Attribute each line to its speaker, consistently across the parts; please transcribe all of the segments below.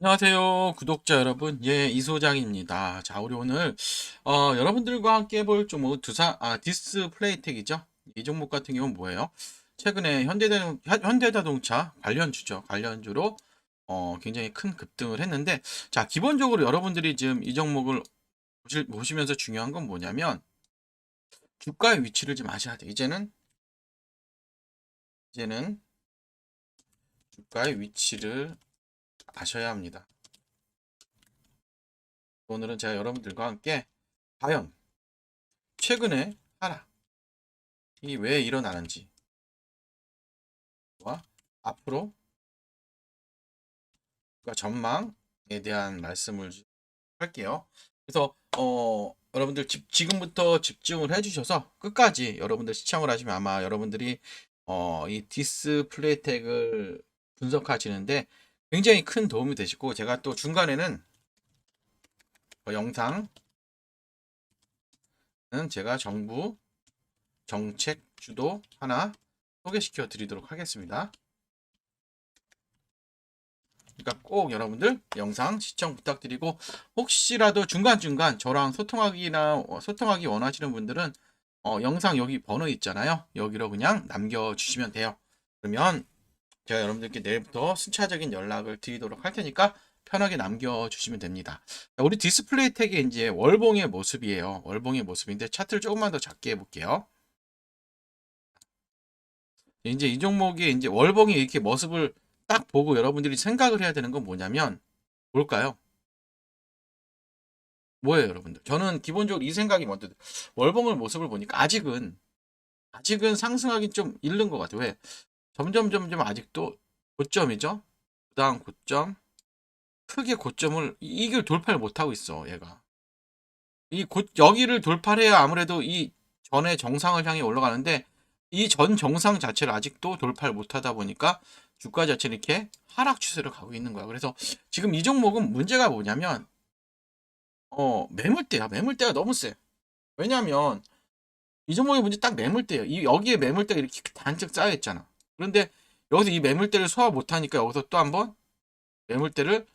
Speaker 1: 안녕하세요, 구독자 여러분. 예, 이소장입니다. 자, 우리 오늘, 어, 여러분들과 함께 해볼 종목, 두사, 아, 디스플레이텍이죠. 이 종목 같은 경우는 뭐예요? 최근에 현대자동, 현- 현대자동차 관련주죠. 관련주로, 어, 굉장히 큰 급등을 했는데, 자, 기본적으로 여러분들이 지금 이 종목을 보실, 보시면서 중요한 건 뭐냐면, 주가의 위치를 좀 아셔야 돼. 이제는, 이제는, 주가의 위치를 아셔야 합니다. 오늘은 제가 여러분들과 함께 과연 최근에 하락이 왜 일어나는지 와 앞으로 그 전망에 대한 말씀을 할게요. 그래서 어 여러분들 집, 지금부터 집중을 해주셔서 끝까지 여러분들 시청을 하시면 아마 여러분들이 어, 이 디스플레이텍을 분석하시는데 굉장히 큰 도움이 되시고 제가 또 중간에는 어, 영상은 제가 정부 정책 주도 하나 소개시켜 드리도록 하겠습니다. 그러니까 꼭 여러분들 영상 시청 부탁드리고 혹시라도 중간중간 저랑 소통하기나 어, 소통하기 원하시는 분들은 어, 영상 여기 번호 있잖아요. 여기로 그냥 남겨주시면 돼요. 그러면 제가 여러분들께 내일부터 순차적인 연락을 드리도록 할 테니까 편하게 남겨주시면 됩니다. 자, 우리 디스플레이 택의 이제 월봉의 모습이에요. 월봉의 모습인데 차트를 조금만 더 작게 해볼게요. 이제 이 종목이 이제 월봉이 이렇게 모습을 딱 보고 여러분들이 생각을 해야 되는 건 뭐냐면 뭘까요? 뭐예요, 여러분들? 저는 기본적으로 이 생각이 먼저 월봉을 모습을 보니까 아직은 아직은 상승하기 좀 이른 것 같아요. 왜? 점점 점점 아직도 고점이죠. 그다음 고점 크게 고점을 이- 이걸 돌파를 못 하고 있어. 얘가 이 고, 여기를 돌파를 해야 아무래도 이 전의 정상을 향해 올라가는데 이 전 정상 자체를 아직도 돌파를 못 하다 보니까 주가 자체는 이렇게 하락 추세를 가고 있는 거야. 그래서 지금 이 종목은 문제가 뭐냐면 어 매물대야. 매물대가 너무 세. 왜냐면 이 종목의 문제 딱 매물대예요. 이 여기에 매물대가 이렇게 단적 쌓여 있잖아. 그런데 여기서 이 매물대를 소화 못하니까 여기서 또 한번 매물대를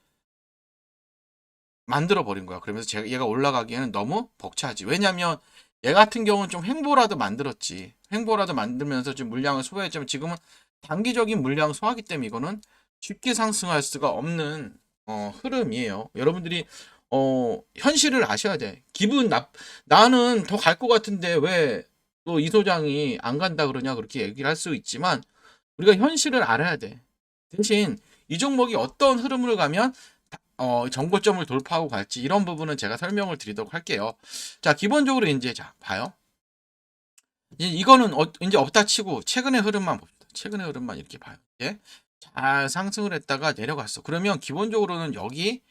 Speaker 1: 만들어 버린 거야. 그러면서 제가 얘가 올라가기에는 너무 벅차지. 왜냐면 얘 같은 경우는 좀 횡보라도 만들었지. 횡보라도 만들면서 좀 물량을 소화했지만 지금은 단기적인 물량 소화기 때문에 이거는 쉽게 상승할 수가 없는 어, 흐름이에요. 여러분들이 어, 현실을 아셔야 돼. 기분 나 나는 더 갈 것 같은데 왜 또 이 소장이 안 간다 그러냐 그렇게 얘기를 할 수 있지만 우리가 현실을 알아야 돼. 대신 이 종목이 어떤 흐름으로 가면 어, 정고점을 돌파하고 갈지 이런 부분은 제가 설명을 드리도록 할게요. 자, 기본적으로 이제 자, 봐요. 이거는 어, 이제 없다 치고 최근의 흐름만 봅시다. 최근의 흐름만 이렇게 봐요. 이제 잘 상승을 했다가 내려갔어. 그러면 기본적으로는 여기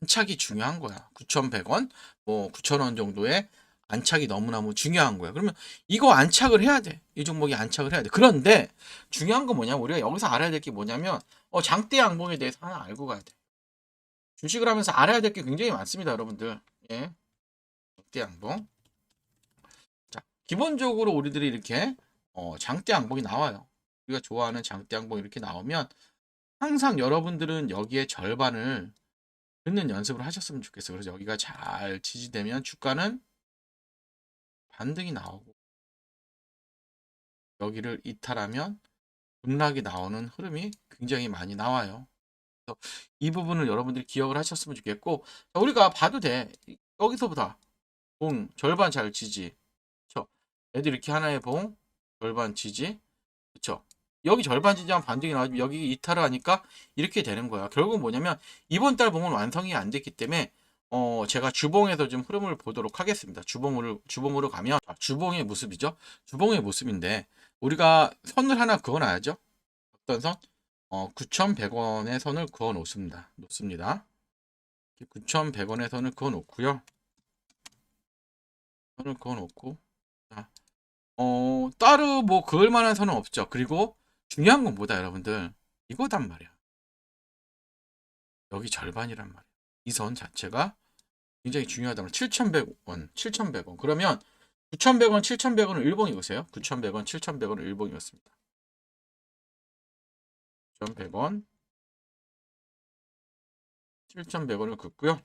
Speaker 1: 안착이 중요한 거야. 9,100원, 뭐 9,000원 정도의 안착이 너무너무 중요한 거야. 그러면 이거 안착을 해야 돼. 이 종목이 안착을 해야 돼. 그런데 중요한 건 뭐냐? 우리가 여기서 알아야 될 게 뭐냐면 어, 장대 양봉에 대해서 하나 알고 가야 돼. 주식을 하면서 알아야 될 게 굉장히 많습니다, 여러분들. 예. 장대 양봉. 자, 기본적으로 우리들이 이렇게 어, 장대 양봉이 나와요. 우리가 좋아하는 장대 양봉 이렇게 나오면 항상 여러분들은 여기에 절반을 듣는 연습을 하셨으면 좋겠어요. 그래서 여기가 잘 지지되면 주가는 반등이 나오고 여기를 이탈하면 급락이 나오는 흐름이 굉장히 많이 나와요. 그래서 이 부분을 여러분들이 기억을 하셨으면 좋겠고 자, 우리가 봐도 돼. 여기서보다 봉 절반 잘 지지. 그쵸? 애들 이렇게 하나의 봉 절반 지지. 그쵸? 여기 절반 지지하면 반등이 나오지만 여기 이탈을 하니까 이렇게 되는 거야. 결국은 뭐냐면 이번 달 봉은 완성이 안 됐기 때문에 어 제가 주봉에서 좀 흐름을 보도록 하겠습니다. 주봉으로 주봉으로 가면 자, 주봉의 모습이죠. 주봉의 모습인데 우리가 선을 하나 그어놔야죠. 어떤 선? 어 9,100원의 선을 그어 놓습니다. 놓습니다. 9,100원의 선을 그어 놓고요. 선을 그어 놓고 자, 어 따로 뭐 그을 만한 선은 없죠. 그리고 중요한 건 뭐다 여러분들 이거단 말이야. 여기 절반이란 말이야. 이 선 자체가 굉장히 말이야. 7,100원, 7,100원. 그러면 9,100원, 7,100원을 일봉 이으세요 9,100원, 7,100원을 일봉이었습니다. 9,100원, 7,100원을 긋고요.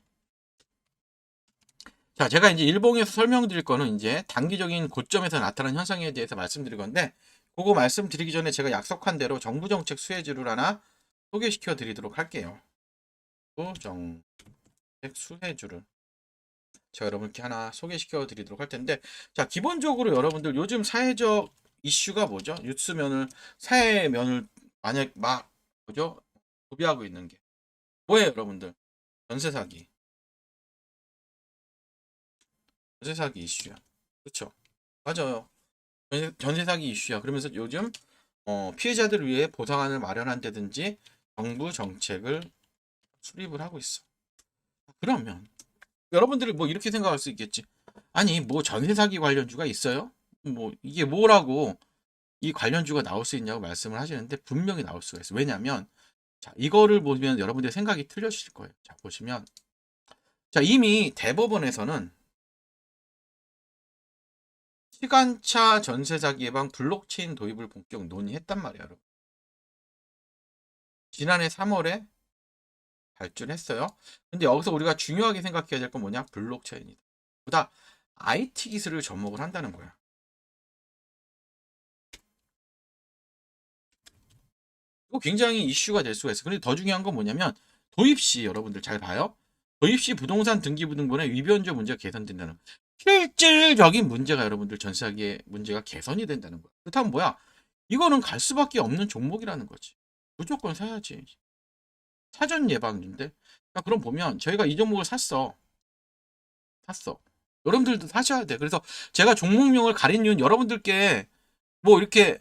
Speaker 1: 자, 제가 이제 일봉에서 설명드릴 거는 이제 단기적인 고점에서 나타난 현상에 대해서 말씀드릴 건데, 그거 말씀드리기 전에 제가 약속한 대로 정부 정책 수혜주를 하나 소개시켜 드리도록 할게요. 정책 수혜주를 제가 여러분께 하나 소개시켜 드리도록 할 텐데, 자, 기본적으로 여러분들 요즘 사회적 이슈가 뭐죠? 뉴스면을, 사회 면을 만약 막, 뭐죠? 소비하고 있는 게. 뭐예요, 여러분들? 전세 사기. 전세 사기 이슈야. 그렇죠? 맞아요. 전세 사기 이슈야. 그러면서 요즘 어, 피해자들을 위해 보상안을 마련한다든지 정부 정책을 수립을 하고 있어. 그러면 여러분들이 뭐 이렇게 생각할 수 있겠지. 아니 뭐 전세 사기 관련주가 있어요? 뭐 이게 뭐라고 이 관련주가 나올 수 있냐고 말씀을 하시는데 분명히 나올 수가 있어. 요 왜냐하면 자 이거를 보면 여러분들의 생각이 틀려지실 거예요. 자 보시면 자 이미 대법원에서는 시간차 전세 사기 예방 블록체인 도입을 본격 논의했단 말이야, 여러분. 지난해 3월에 발주했어요. 근데 여기서 우리가 중요하게 생각해야 될 건 뭐냐? 블록체인이다. 보다 IT 기술을 접목을 한다는 거야. 이거 굉장히 이슈가 될 수가 있어. 근데 더 중요한 건 뭐냐면 도입 시 여러분들 잘 봐요. 도입 시 부동산 등기부 등본의 위변조 문제가 개선된다는. 실질적인 문제가 여러분들 전세하기의 문제가 개선이 된다는 거야. 그렇다면 뭐야? 이거는 갈 수밖에 없는 종목이라는 거지. 무조건 사야지. 사전 예방인데. 자, 그럼 보면 저희가 이 종목을 샀어. 샀어. 여러분들도 사셔야 돼. 그래서 제가 종목명을 가린 이유는 여러분들께 뭐 이렇게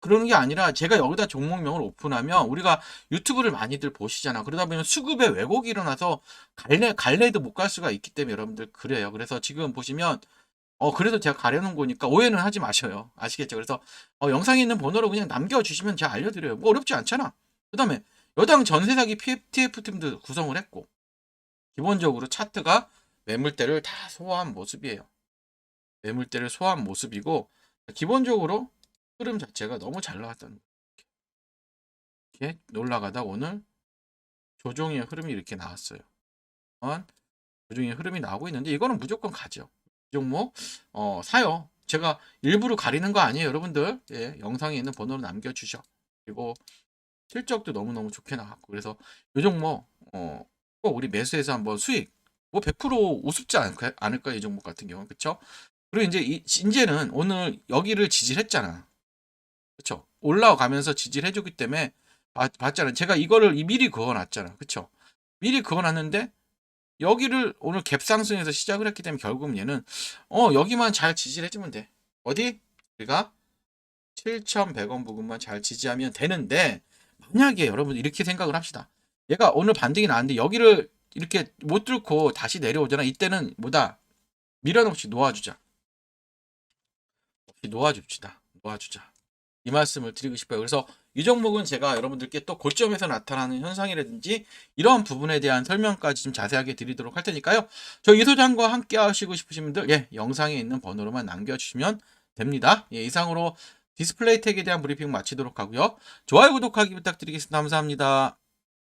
Speaker 1: 그러는 게 아니라 제가 여기다 종목명을 오픈하면 우리가 유튜브를 많이들 보시잖아. 그러다 보면 수급에 왜곡이 일어나서 갈래, 갈래도 못 갈 수가 있기 때문에 여러분들 그래요. 그래서 지금 보시면 어, 그래도 제가 가려놓은 거니까 오해는 하지 마셔요. 아시겠죠? 그래서 어, 영상에 있는 번호로 그냥 남겨주시면 제가 알려드려요. 뭐 어렵지 않잖아. 그 다음에 여당 전세사기 TF팀도 구성을 했고 기본적으로 차트가 매물대를 다 소화한 모습이에요. 매물대를 소화한 모습이고 기본적으로 흐름 자체가 너무 잘 거예요. 이렇게 올라가다 오늘 조종의 흐름이 이렇게 나왔어요. 어? 조종의 흐름이 나오고 있는데 이거는 무조건 가죠. 이 종목 어, 사요. 제가 일부러 가리는 거 아니에요, 여러분들. 예, 영상에 있는 번호로 남겨주셔. 그리고 실적도 너무너무 좋게 나왔고 그래서 이 종목 어, 꼭 우리 매수해서 한번 수익 뭐 100% 우습지 않을까, 않을까 이 종목 같은 경우 그쵸? 그리고 이제 이, 이제는 오늘 여기를 지지했잖아. 그쵸? 올라가면서 지지를 해주기 때문에 봤, 봤잖아. 제가 이거를 미리 그어놨잖아. 그쵸? 미리 그어놨는데 여기를 오늘 갭상승에서 시작을 했기 때문에 결국은 얘는 어 여기만 잘 지지를 해주면 돼. 어디? 우리가 7,100원 부분만 잘 지지하면 되는데 만약에 여러분 이렇게 생각을 합시다. 얘가 오늘 반등이 나왔는데 여기를 이렇게 못 뚫고 다시 내려오잖아. 이때는 뭐다? 없이 놓아주자. 놓아줍시다. 놓아주자. 이 말씀을 드리고 싶어요. 그래서 이 종목은 제가 여러분들께 또 고점에서 나타나는 현상이라든지 이러한 부분에 대한 설명까지 좀 자세하게 드리도록 할 테니까요. 저 이 소장과 함께 하시고 싶으신 분들 예, 영상에 있는 번호로만 남겨주시면 됩니다. 예, 이상으로 디스플레이 택에 대한 브리핑 마치도록 하고요. 좋아요, 구독하기 부탁드리겠습니다. 감사합니다.